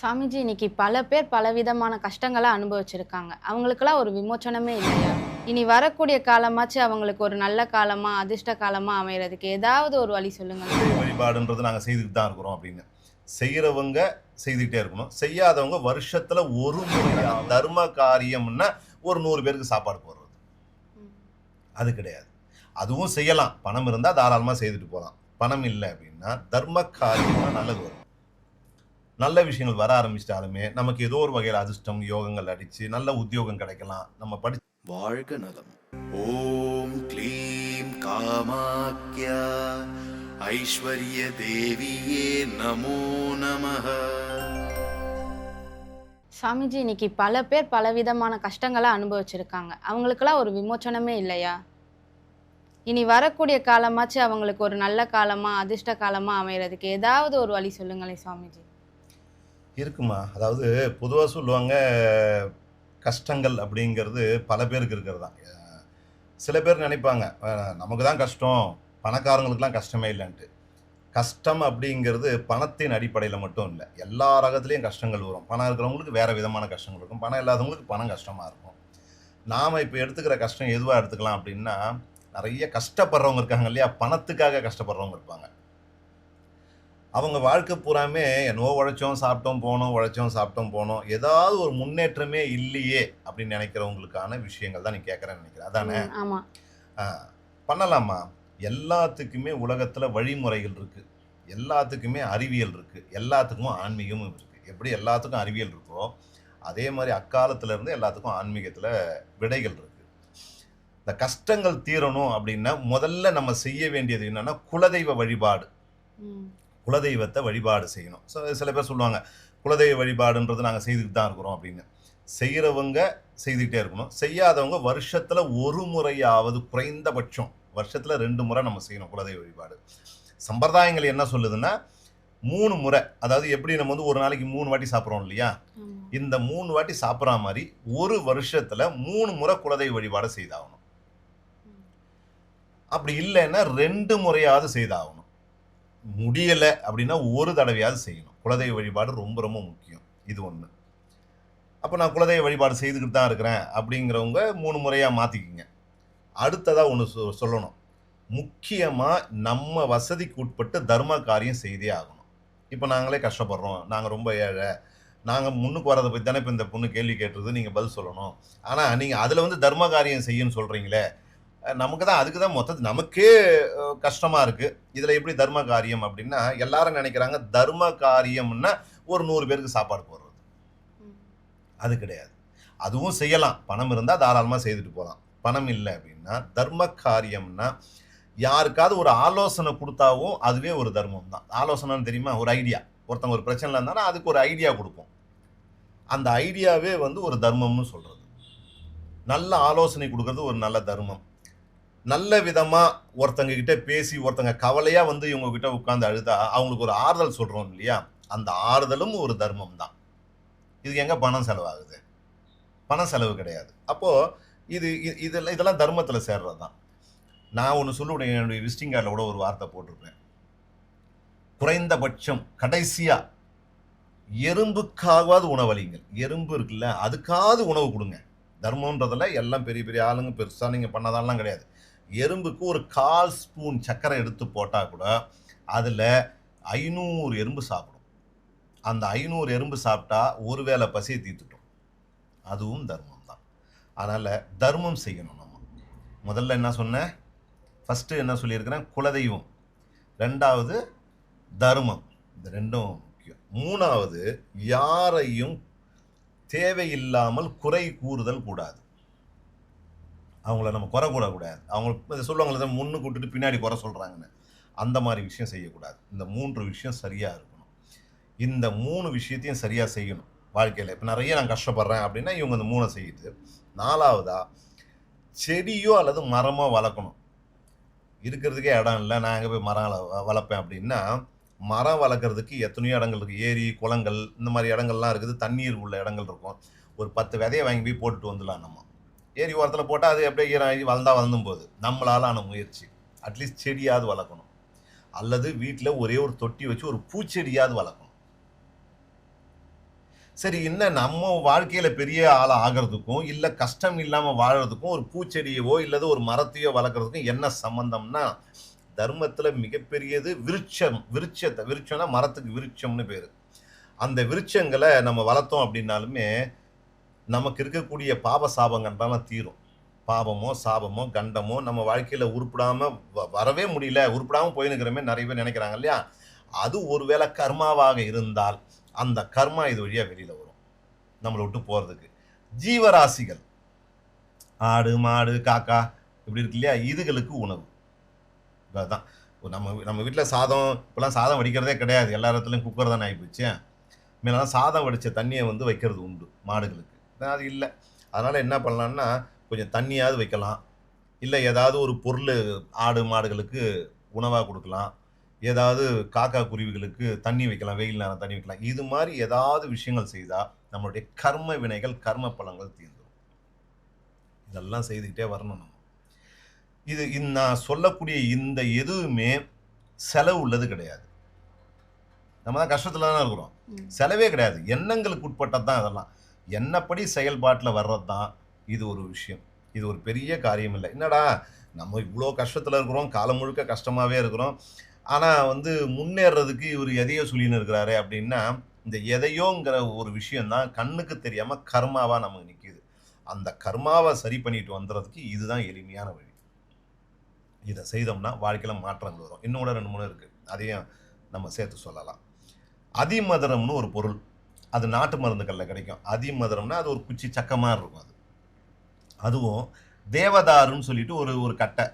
சாமிஜி இன்னைக்கு பல பேர் பலவிதமான கஷ்டங்களை அனுபவிச்சிருக்காங்க. அவங்களுக்கெல்லாம் ஒரு விமோச்சனமே இல்லையா? இனி வரக்கூடிய காலமாச்சு அவங்களுக்கு ஒரு நல்ல காலமா அதிர்ஷ்ட காலமா அமைகிறதுக்கு ஏதாவது ஒரு வழி சொல்லுங்க. வழிபாடுன்றது நாங்கள் செய்துட்டு தான் இருக்கிறோம் அப்படின்னு. செய்கிறவங்க செய்துக்கிட்டே இருக்கணும். செய்யாதவங்க வருஷத்தில் ஒரு தர்ம காரியம்னா ஒரு நூறு பேருக்கு சாப்பாடு போடுறது. அது கிடையாது. அதுவும் செய்யலாம். பணம் இருந்தால் தாராளமாக செய்துட்டு போகலாம் பணம் இல்லை அப்படின்னா தர்ம காரியம்னா நல்லது வரும். நல்ல விஷயங்கள் வர ஆரம்பிச்சிட்டாலுமே நமக்கு ஏதோ ஒரு வகையில் அதிர்ஷ்டம் யோகங்கள் அடிச்சு நல்ல உத்தியோகம் கிடைக்கலாம். நம்ம படி வாழ்க நலம். ஓம் க்ளீம் காமாக்யா. ஐஸ்வர்ய தேவியே நமோ நமः சாமிஜி இன்னைக்கு பல பேர் பலவிதமான கஷ்டங்களை அனுபவிச்சிருக்காங்க. அவங்களுக்கெல்லாம் ஒரு விமோச்சனமே இல்லையா? இனி வரக்கூடிய காலமாச்சு அவங்களுக்கு ஒரு நல்ல காலமா அதிர்ஷ்ட காலமா அமையறதுக்கு ஏதாவது ஒரு வழி சொல்லுங்களேன் சுவாமிஜி இருக்குமா? அதாவது பொதுவாக சொல்லுவாங்க கஷ்டங்கள் அப்படிங்கிறது பல பேருக்கு இருக்கிறது தான். சில பேர் நினைப்பாங்க நமக்கு தான் கஷ்டம் பணக்காரங்களுக்குலாம் கஷ்டமே இல்லைன்ட்டு. கஷ்டம் அப்படிங்கிறது பணத்தின் அடிப்படையில் மட்டும் இல்லை எல்லா ரகத்துலேயும் கஷ்டங்கள் வரும். பணம் இருக்கிறவங்களுக்கு வேறு விதமான கஷ்டங்கள் இருக்கும். பணம் இல்லாதவங்களுக்கு பணம் கஷ்டமாக இருக்கும். நாம் இப்போ எடுத்துக்கிற கஷ்டம் எதுவாக எடுத்துக்கலாம் அப்படின்னா நிறைய கஷ்டப்படுறவங்க இருக்காங்க இல்லையா? பணத்துக்காக கஷ்டப்படுறவங்க இருப்பாங்க. அவங்க வாழ்க்கை பூராமே என்னவோ உழைச்சோம் சாப்பிட்டோம் போனோம் உழைச்சோம் சாப்பிட்டோம் போனோம். ஏதாவது ஒரு முன்னேற்றமே இல்லையே அப்படின்னு நினைக்கிறவங்களுக்கான விஷயங்கள் தான் நீ கேட்குறேன்னு நினைக்கிறேன். அதானே? பண்ணலாமா? எல்லாத்துக்குமே உலகத்தில் வழிமுறைகள் இருக்குது எல்லாத்துக்குமே அறிவியல் இருக்குது எல்லாத்துக்கும் ஆன்மீகமும் இருக்குது எப்படி எல்லாத்துக்கும் அறிவியல் இருக்கோ அதே மாதிரி அக்காலத்துல இருந்து எல்லாத்துக்கும் ஆன்மீகத்தில் விடைகள் இருக்குது இந்த கஷ்டங்கள் தீரணும் அப்படின்னா முதல்ல நம்ம செய்ய வேண்டியது என்னன்னா குலதெய்வ வழிபாடு. குலதெய்வத்தை வழிபாடு செய்யணும். ஸோ சில பேர் சொல்லுவாங்க குலதெய்வ வழிபாடுன்றது நாங்கள் செய்துட்டு தான் இருக்கிறோம் அப்படின்னு. செய்கிறவங்க செய்துக்கிட்டே இருக்கணும். செய்யாதவங்க வருஷத்தில் ஒரு முறையாவது குறைந்தபட்சம் வருஷத்தில் ரெண்டு முறை நம்ம செய்யணும் குலதெய்வ வழிபாடு. சம்பிரதாயங்கள் என்ன சொல்லுதுன்னா மூணு முறை அதாவது எப்படி நம்ம வந்து ஒரு நாளைக்கு மூணு வாட்டி சாப்பிட்றோம் இல்லையா. இந்த மூணு வாட்டி சாப்பிட்ற மாதிரி ஒரு வருஷத்தில் மூணு முறை குலதெய்வ வழிபாடு செய்தாகணும். அப்படி இல்லைன்னா ரெண்டு முறையாவது செய்தாகணும். முடியலை அப்படின்னா ஒரு தடவையாவது செய்யணும். குலதெய்வ வழிபாடு ரொம்ப ரொம்ப முக்கியம். இது ஒன்று அப்போ நான் குலதெய்வ வழிபாடு செய்துக்கிட்டு தான் இருக்கிறேன் அப்படிங்கிறவங்க மூணு முறையாக மாற்றிக்கிங்க அடுத்ததாக ஒன்று சொ சொல்லணும். முக்கியமாக நம்ம வசதிக்கு உட்பட்டு தர்ம காரியம் செய்தே ஆகணும். இப்போ நாங்களே கஷ்டப்படுறோம். நாங்கள் ரொம்ப ஏழை. நாங்கள் முன்னுக்கு வரதை பற்றி தானே இப்போ இந்த பொண்ணு கேள்வி கேட்டுறது நீங்கள் பதில் சொல்லணும். ஆனால் நீங்கள் அதில் வந்து தர்ம காரியம் செய்யுன்னு சொல்கிறீங்களே நமக்கு தான் அதுக்கு தான் மொத்தத்து நமக்கே கஷ்டமாக இருக்குது இதில் எப்படி தர்ம காரியம் அப்படின்னா எல்லாரும் நினைக்கிறாங்க தர்ம காரியம்னா ஒரு நூறு பேருக்கு சாப்பாடு போடுறது. அது கிடையாது. அதுவும் செய்யலாம். பணம் இருந்தால் தாராளமாக செய்துட்டு போகலாம் பணம் இல்லை அப்படின்னா தர்ம காரியம்னா யாருக்காவது ஒரு ஆலோசனை கொடுத்தாவும் அதுவே ஒரு தர்மம் தான். ஆலோசனைன்னு தெரியுமா? ஒரு ஐடியா ஒருத்தவங்க ஒரு பிரச்சனை இருந்தாலும் அதுக்கு ஒரு ஐடியா கொடுப்போம். அந்த ஐடியாவே வந்து ஒரு தர்மம்னு சொல்கிறது நல்ல ஆலோசனை கொடுக்கறது ஒரு நல்ல தர்மம். நல்ல விதமாக ஒருத்தங்க கிட்ட பேசி ஒருத்தங்க கவலையாக வந்து இவங்க கிட்ட உட்காந்து அழுதா அவங்களுக்கு ஒரு ஆறுதல் சொல்கிறோம் இல்லையா? அந்த ஆறுதலும் ஒரு தர்மம் தான். இதுக்கு எங்கே பணம் செலவாகுது? பணம் செலவு கிடையாது. அப்போது இது இதெல்லாம் இதெல்லாம் தர்மத்தில் சேர்றது தான். நான் ஒன்று சொல்லுவேன் என்னுடைய விசிட்டிங் கார்டில் கூட ஒரு வார்த்தை போட்டிருப்பேன். குறைந்தபட்சம் கடைசியாக எறும்புக்காகவாது உணவளிங்கள். எறும்பு இருக்குல்ல அதுக்காவது உணவு கொடுங்க. தர்மன்றதில் எல்லாம் பெரிய பெரிய ஆளுங்க பெருசாக நீங்கள் பண்ணதாலாம் கிடையாது. எறும்புக்கு ஒரு கால் ஸ்பூன் சர்க்கரை எடுத்து போட்டால் கூட அதில் ஐநூறு எறும்பு சாப்பிடும். அந்த ஐநூறு எறும்பு சாப்பிட்டா ஒரு வேளை பசியை தீர்த்துட்டோம். அதுவும் தர்மம் தான். அதனால் தர்மம் செய்யணும் நம்ம. முதல்ல என்ன சொன்னேன்? ஃபஸ்ட்டு என்ன சொல்லியிருக்கிறேன்? குலதெய்வம். ரெண்டாவது தர்மம். இந்த ரெண்டும் முக்கியம். மூணாவது யாரையும் தேவையில்லாமல் குறை கூறுதல் கூடாது. அவங்கள நம்ம குறை கூடக்கூடாது அவங்க இதை சொல்லுவாங்களே முன்னு கூட்டுட்டு பின்னாடி குறை சொல்கிறாங்கன்னு அந்த மாதிரி விஷயம் செய்யக்கூடாது. இந்த மூன்று விஷயம் சரியாக இருக்கணும். இந்த மூணு விஷயத்தையும் சரியாக செய்யணும். வாழ்க்கையில் இப்போ நிறைய நான் கஷ்டப்படுறேன் அப்படின்னா இவங்க இந்த மூணை செய்யுது. நாலாவதாக செடியோ அல்லது மரமோ வளர்க்கணும். இருக்கிறதுக்கே இடம் இல்லை. நான் எங்கே போய் மரம் வளர்ப்பேன் அப்படின்னா மரம் வளர்க்குறதுக்கு எத்தனையோ இடங்கள் இருக்குது ஏரி குளங்கள் இந்த மாதிரி இடங்கள்லாம் இருக்குது. தண்ணீர் உள்ள இடங்கள் இருக்கும். ஒரு பத்து விதையை வாங்கி போய் போட்டுட்டு வந்துடலாம் நம்ம. ஏரி ஓரத்தில் போட்டால் அது அப்படியே ஈரம் ஆகி வளர்ந்தா வளர்ந்தும் போது நம்மளால ஆன முயற்சி. அட்லீஸ்ட் செடியாவது வளர்க்கணும். அல்லது வீட்டில் ஒரே ஒரு தொட்டி வச்சு ஒரு பூச்செடியாவது வளர்க்கணும். சரி என்ன நம்ம வாழ்க்கையில் பெரிய ஆளாக ஆகிறதுக்கும் இல்லை கஷ்டம் இல்லாமல் வாழறதுக்கும் ஒரு பூச்செடியவோ இல்லது ஒரு மரத்தையோ வளர்க்கறதுக்கும் என்ன சம்பந்தம்னா தர்மத்தில் மிகப்பெரியது விருட்சம் விருட்சத்தை விருட்சம்னா மரத்துக்கு விருட்சம்னு பேர். அந்த விருட்சங்களை நம்ம வளர்த்தோம் அப்படின்னாலுமே நமக்கு இருக்கக்கூடிய பாப சாபங்கள்லாம் தீரும். பாவமோ சாபமோ கண்டமோ நம்ம வாழ்க்கையில் உருப்பிடாமல் வ- வரவே முடியல உருப்பிடாமல் போயினுக்கிறமே நிறைய பேர் நினைக்கிறாங்க இல்லையா? அது ஒருவேளை கர்மாவாக இருந்தால் அந்த கர்மா இது வழியாக வெளியில் வரும். நம்மளை விட்டு போகிறதுக்கு ஜீவராசிகள். ஆடு மாடு காக்கா இப்படி இருக்கு இல்லையா? இதுகளுக்கு உணவு. அதுதான் நம்ம நம்ம வீட்டில் சாதம் இப்போலாம் சாதம் வடிக்கிறதே கிடையாது. எல்லா இடத்துலையும் குக்கர் தானே ஆகிப்போச்சு மேலாம் சாதம் வடித்த தண்ணியை வந்து வைக்கிறது உண்டு மாடுகளுக்கு. அது இல்லை. அதனால் என்ன பண்ணலாம்னா கொஞ்சம் தண்ணியாவது வைக்கலாம். இல்லை ஏதாவது ஒரு பொருள் ஆடு மாடுகளுக்கு உணவாக கொடுக்கலாம். ஏதாவது காக்கா குருவிகளுக்கு தண்ணி வைக்கலாம் வெயில் நேரம் தண்ணி வைக்கலாம். இது மாதிரி ஏதாவது விஷயங்கள் செய்தால் நம்மளுடைய கர்ம வினைகள் கர்ம பலங்கள் தீர்ந்துடும் இதெல்லாம் செய்துக்கிட்டே வரணும் நம்ம. இது நான் சொல்லக்கூடிய இந்த எதுவுமே செலவு உள்ளது கிடையாது. நம்ம தான் கஷ்டத்தில் தானே இருக்கிறோம். செலவே கிடையாது. எண்ணங்களுக்கு உட்பட்டது தான் இதெல்லாம் என்னப்படி செயல்பாட்டில் வர்றது தான் இது ஒரு விஷயம். இது ஒரு பெரிய காரியம் இல்லை என்னடா நம்ம இவ்வளோ கஷ்டத்தில் இருக்கிறோம் காலம் முழுக்க கஷ்டமாகவே இருக்கிறோம். ஆனால் வந்து முன்னேறதுக்கு இவர் எதையோ சொல்லின்னு இருக்கிறாரு அப்படின்னா இந்த எதையோங்கிற ஒரு விஷயந்தான் கண்ணுக்கு தெரியாமல் கர்மாவாக நமக்கு நிற்கிது அந்த கர்மாவை சரி பண்ணிட்டு வந்துடுறதுக்கு இதுதான் எளிமையான வழி. இதை செய்தோம்னா வாழ்க்கையில் மாற்றங்கள் வரும். இன்னும் கூட ரெண்டு மூணு இருக்குது அதையும் நம்ம சேர்த்து சொல்லலாம். அதிமதுரம்னு ஒரு பொருள். அது நாட்டு மருந்துகளில் கிடைக்கும். அதிமதுரம்னா அது ஒரு குச்சி சக்க மாதிரி இருக்கும் அது. அதுவும் தேவதாருன்னு சொல்லிட்டு ஒரு ஒரு கட்டை.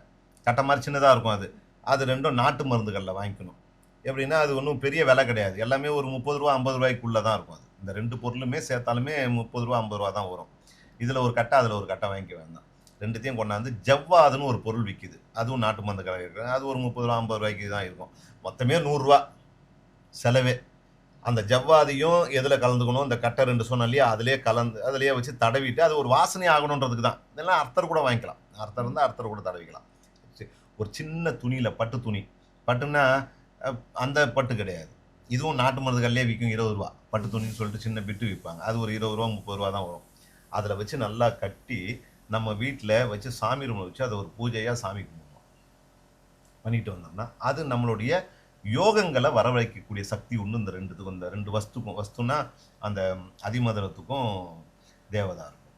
கட்டை மாதிரி சின்னதாக இருக்கும் அது. அது ரெண்டும் நாட்டு மருந்துகளில் வாங்கிக்கணும். எப்படின்னா அது ஒன்றும் பெரிய விலை கிடையாது. எல்லாமே ஒரு முப்பது ரூபா ஐம்பது ரூபாய்க்குள்ளே தான் இருக்கும் அது. இந்த ரெண்டு பொருளுமே சேர்த்தாலுமே முப்பது ரூபா ஐம்பது ரூபா தான் வரும். இதில் ஒரு கட்டை அதில் ஒரு கட்டை வாங்கிக்க வேண்டாம். ரெண்டுத்தையும் கொண்டாந்து ஜவ்வாதுன்னு ஒரு பொருள் விற்கிது அதுவும் நாட்டு மருந்து கடை அது ஒரு முப்பது ரூபா ஐம்பது ரூபாய்க்கு தான் இருக்கும். மொத்தமே நூறுரூவா செலவே. அந்த ஜவ்வாதியும் எதில் கலந்துக்கணும்? இந்த கட்டை ரெண்டு சொன்னோம் இல்லையா? அதிலே கலந்து அதிலேயே வச்சு தடவிட்டு அது ஒரு வாசனை ஆகணுன்றதுக்கு தான். இதெல்லாம் அர்த்தர் கூட வாங்கிக்கலாம். அர்த்தர் இருந்தால் அர்த்தர் கூட தடவிக்கலாம். சரி, ஒரு சின்ன துணியில் பட்டு துணி. பட்டுன்னா அந்த பட்டு கிடையாது. இதுவும் நாட்டு மருந்துகள்லேயே விற்கும் இருபது ரூபா. பட்டு துணின்னு சொல்லிட்டு சின்ன பிட்டு விற்பாங்க. அது ஒரு இருபது ரூபா முப்பது ரூபா தான் வரும். அதில் வச்சு நல்லா கட்டி நம்ம வீட்டில் வச்சு சாமி ரூமில் வச்சு அதை ஒரு பூஜையாக சாமி கும்பிடுவோம் பண்ணிட்டு வந்தோம்னா அது நம்மளுடைய யோகங்களை வரவழைக்கக்கூடிய சக்தி உண்டு இந்த ரெண்டுத்துக்கும் இந்த ரெண்டு வஸ்துக்கும் வஸ்துனா அந்த அதிமதுரத்துக்கும் தேவதாருக்கும்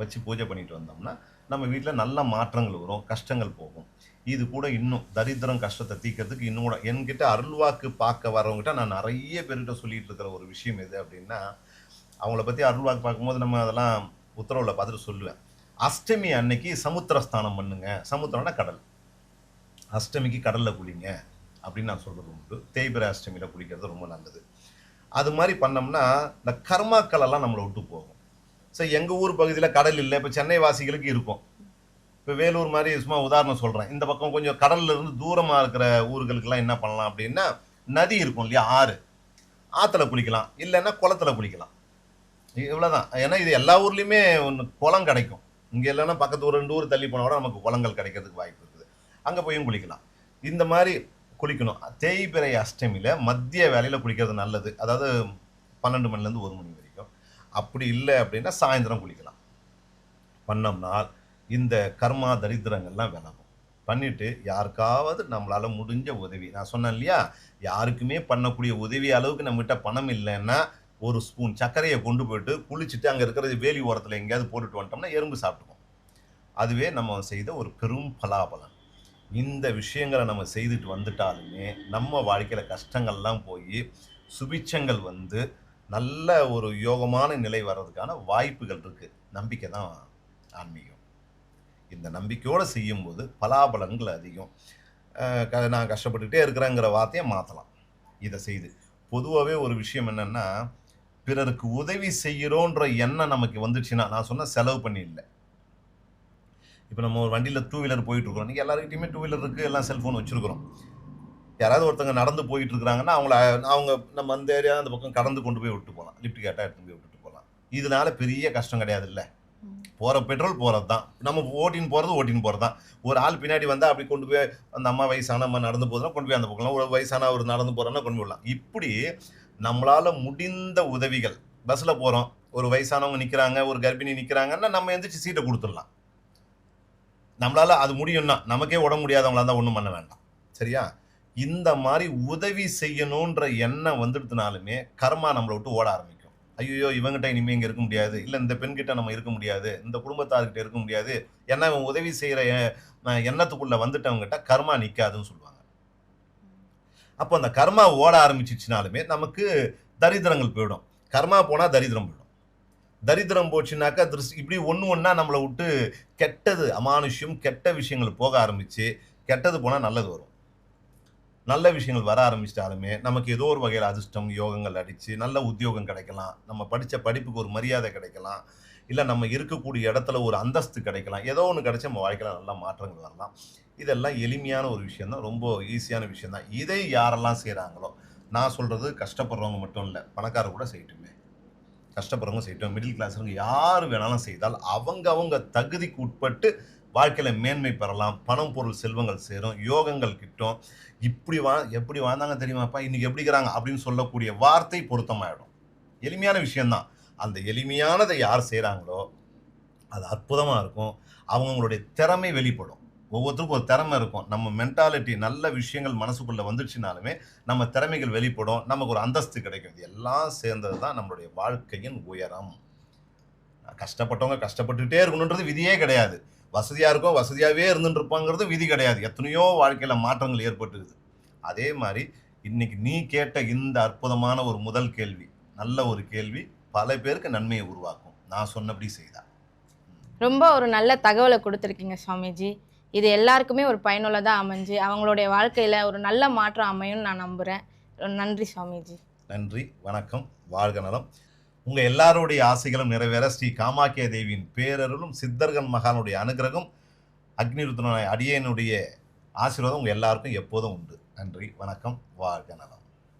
வச்சு பூஜை பண்ணிட்டு வந்தோம்னா நம்ம வீட்டில் நல்ல மாற்றங்கள் வரும் கஷ்டங்கள் போகும். இது கூட இன்னும் தரித்திரம் கஷ்டத்தை தீர்க்கறதுக்கு இன்னும் கூட என்கிட்ட அருள்வாக்கு பார்க்க வரவங்ககிட்ட நான் நிறைய பேர்கிட்ட சொல்லிட்டு இருக்கிற ஒரு விஷயம் எது அப்படின்னா அவங்கள பற்றி அருள்வாக்கு பார்க்கும்போது நம்ம அதெல்லாம் உத்தரவில் பார்த்துட்டு சொல்லுவேன். அஷ்டமி அன்னைக்கு சமுத்திரஸ்தானம் பண்ணுங்க. சமுத்திரம்னா கடல். அஷ்டமிக்கு கடலில் குளிங்க. அப்படின்னு நான் சொல்கிறது உண்டு. தேய்பிரை அஷ்டமியில் குளிக்கிறது ரொம்ப நல்லது. அது மாதிரி பண்ணோம்னா இந்த கர்மாக்கள் எல்லாம் நம்மளை விட்டு போகும். சரி எங்கள் ஊர் பகுதியில் கடல் இல்லை இப்போ சென்னை வாசிகளுக்கு இருக்கும். இப்போ வேலூர் மாதிரி சும்மா உதாரணம் சொல்கிறேன் இந்த பக்கம் கொஞ்சம் கடல்லேருந்து தூரமாக இருக்கிற ஊர்களுக்கெல்லாம் என்ன பண்ணலாம் அப்படின்னா நதி இருக்கும் இல்லையா ஆறு. ஆற்றுல குளிக்கலாம். இல்லைன்னா குளத்துல குளிக்கலாம். இவ்வளோதான் ஏன்னா இது எல்லா ஊர்லேயுமே ஒன்று குளம் கிடைக்கும். இங்கே இல்லைன்னா பக்கத்து ஒரு ரெண்டு ஊர் தள்ளி போனால் கூட நமக்கு குளங்கள் கிடைக்கிறதுக்கு வாய்ப்பு இருக்குது. அங்கே போயும் குளிக்கலாம். இந்த மாதிரி குளிக்கணும். தேய்பிறை அஷ்டமியில் மத்திய வேலையில் குளிக்கிறது நல்லது. அதாவது பன்னெண்டு மணிலேருந்து ஒரு மணி வரைக்கும். அப்படி இல்லை அப்படின்னா சாயந்தரம் குளிக்கலாம். பண்ணோம்னால் இந்த கர்மா தரித்திரங்கள்லாம் விலகும். பண்ணிவிட்டு யாருக்காவது நம்மளால் முடிஞ்ச உதவி. நான் சொன்னேன் இல்லையா? யாருக்குமே பண்ணக்கூடிய உதவி அளவுக்கு நம்மகிட்ட பணம் இல்லைன்னா ஒரு ஸ்பூன் சர்க்கரையை கொண்டு போயிட்டு குளிச்சுட்டு அங்கே இருக்கிறது வேலி ஓரத்தில் எங்கேயாவது போட்டுட்டு வந்துட்டோம்னா எறும்பு சாப்பிட்டுக்கும். அதுவே நம்ம செய்த ஒரு பெரும் பலாபலன். இந்த விஷயங்களை நம்ம செய்துட்டு வந்துட்டாலுமே நம்ம வாழ்க்கையில் கஷ்டங்கள்லாம் போய் சுபிச்சங்கள் வந்து நல்ல ஒரு யோகமான நிலை வர்றதுக்கான வாய்ப்புகள் இருக்குது நம்பிக்கை தான் ஆன்மீகம். இந்த நம்பிக்கையோடு செய்யும்போது பலாபலன்கள் அதிகம். க- நான் கஷ்டப்பட்டுக்கிட்டே இருக்கிறேங்கிற வார்த்தையை மாற்றலாம் இதை செய்து. பொதுவாகவே ஒரு விஷயம் என்னென்னா பிறருக்கு உதவி செய்கிறோன்ற எண்ணம் நமக்கு வந்துச்சுன்னா நான் சொன்ன செலவு பண்ணி இல்லை இப்போ நம்ம ஒரு வண்டியில் டூ வீலர் போயிட்டுருக்கோம் நீங்கள் எல்லாருக்கிட்டையுமே டூ வீலர் இருக்குது எல்லாம் செல்ஃபோன் வச்சுருக்குறோம். யாராவது ஒருத்தங்க நடந்து போயிட்டு இருக்கிறாங்கன்னா அவங்கள அவங்க நம்ம அந்த ஏரியா அந்த பக்கம் கடந்து கொண்டு போய் விட்டு போகலாம் லிஃப்ட் கேட்டால் எடுத்து போய் விட்டுட்டு போகலாம் இதனால பெரிய கஷ்டம் கிடையாது இல்லை போகிற பெட்ரோல் போகிறது தான் நம்ம ஓட்டின்னு போகிறது ஓட்டின்னு போகிறது தான் ஒரு ஆள் பின்னாடி வந்தால் அப்படி கொண்டு போய் அந்த அம்மா வயசான அம்மா நடந்து போதுன்னா கொண்டு போய் அந்த பக்கம் ஒரு வயசான அவர் நடந்து போகிறோன்னா கொண்டு போய் விடலாம். இப்படி நம்மளால் முடிந்த உதவிகள் பஸ்ஸில் போகிறோம் ஒரு வயசானவங்க நிற்கிறாங்க ஒரு கர்ப்பிணி நிற்கிறாங்கன்னா நம்ம எந்திரிச்சு சீட்டை கொடுத்துடலாம். நம்மளால அது முடியும்னா நமக்கே உடம்பு முடியாதவங்களா இருந்தால் ஒன்றும் பண்ண வேண்டாம். சரியா? இந்த மாதிரி உதவி செய்யணுன்ற எண்ணம் வந்துடுதுனாலுமே கர்மா நம்மளை விட்டு ஓட ஆரம்பிக்கும். ஐயோ இவங்ககிட்ட இனிமே இங்கே இருக்க முடியாது. இல்லை இந்த பெண்கிட்ட நம்ம இருக்க முடியாது. இந்த குடும்பத்தார்கிட்ட இருக்க முடியாது. ஏன்னா இவன் உதவி செய்கிற எண்ணத்துக்குள்ளே வந்துட்டவங்ககிட்ட கர்மா நிற்காதுன்னு சொல்லுவாங்க. அப்போ அந்த கர்மா ஓட ஆரம்பிச்சிச்சுனாலுமே நமக்கு தரித்திரங்கள் போயிடும். கர்மா போனால் தரித்திரம் போயிடும். தரித்திரம் போச்சுனாக்கா திருஷ்டி இப்படி ஒன்று ஒன்றா நம்மளை விட்டு கெட்டது அமானுஷ்யம் கெட்ட விஷயங்கள் போக ஆரம்பிச்சு கெட்டது போனால் நல்லது வரும். நல்ல விஷயங்கள் வர ஆரம்பிச்சிட்டாலுமே நமக்கு ஏதோ ஒரு வகையில் அதிர்ஷ்டம் யோகங்கள் அடித்து நல்ல உத்தியோகம் கிடைக்கலாம். நம்ம படித்த படிப்புக்கு ஒரு மரியாதை கிடைக்கலாம். இல்லை நம்ம இருக்கக்கூடிய இடத்துல ஒரு அந்தஸ்து கிடைக்கலாம். ஏதோ ஒன்று கிடைச்சி நம்ம வாழ்க்கையில் நல்ல மாற்றங்கள் வரலாம். இதெல்லாம் எளிமையான ஒரு விஷயம் தான் ரொம்ப ஈஸியான விஷயம் தான் இதை யாரெல்லாம் செய்கிறாங்களோ நான் சொல்கிறது கஷ்டப்படுறவங்க மட்டும் இல்லை பணக்காரர் கூட செய்யட்டுமே. கஷ்டப்படுறவங்க செய்யட்டும். மிடில் கிளாஸ்வங்க யார் வேணாலும் செய்தால் அவங்க அவங்க தகுதிக்கு உட்பட்டு வாழ்க்கையில் மேன்மை பெறலாம். பணம் பொருள் செல்வங்கள் சேரும். யோகங்கள் கிட்டும். இப்படி வா எப்படி வாழ்ந்தாங்க தெரியுமாப்பா? இன்றைக்கி எப்படி இருக்கிறாங்க? அப்படின்னு சொல்லக்கூடிய வார்த்தை பொருத்தமாயிடும். எளிமையான விஷயந்தான் அந்த எளிமையானதை யார் செய்கிறாங்களோ அது அற்புதமாக இருக்கும். அவங்கவுங்களுடைய திறமை வெளிப்படும். ஒவ்வொருத்தருக்கும் ஒரு திறமை இருக்கும். நம்ம மென்டாலிட்டி நல்ல விஷயங்கள் மனசுக்குள்ளே வந்துடுச்சுனாலுமே நம்ம திறமைகள் வெளிப்படும். நமக்கு ஒரு அந்தஸ்து கிடைக்கும். இது எல்லாம் சேர்ந்தது தான் நம்மளுடைய வாழ்க்கையின் உயரம். கஷ்டப்பட்டவங்க கஷ்டப்பட்டுகிட்டே இருக்கணுன்றது விதியே கிடையாது. வசதியாக இருக்கோ வசதியாகவே இருந்துட்டு இருப்பாங்கிறது விதி கிடையாது. எத்தனையோ வாழ்க்கையில் மாற்றங்கள் ஏற்பட்டுக்குது அதே மாதிரி இன்னைக்கு நீ கேட்ட இந்த அற்புதமான ஒரு முதல் கேள்வி நல்ல ஒரு கேள்வி பல பேருக்கு நன்மையை உருவாக்கும். நான் சொன்னபடி செய்தா. ரொம்ப ஒரு நல்ல தகவலை கொடுத்துருக்கீங்க சுவாமிஜி. இது எல்லாருக்குமே ஒரு பயனுள்ளதாக அமைஞ்சு அவங்களுடைய வாழ்க்கையில் ஒரு நல்ல மாற்றம் அமையும்னு நான் நம்புகிறேன் நன்றி சுவாமிஜி. நன்றி வணக்கம் வாழ்க நலம். உங்கள் எல்லாருடைய ஆசைகளும் நிறைவேற ஸ்ரீ காமாக்கிய தேவியின் பேரருளும் சித்தர்கள் மகானுடைய அனுகிரகம் அக்னிருத்ரனாய் அடியனுடைய ஆசீர்வாதம் உங்கள் எல்லாருக்கும் எப்போதும் உண்டு. நன்றி வணக்கம் வாழ்க நலம்.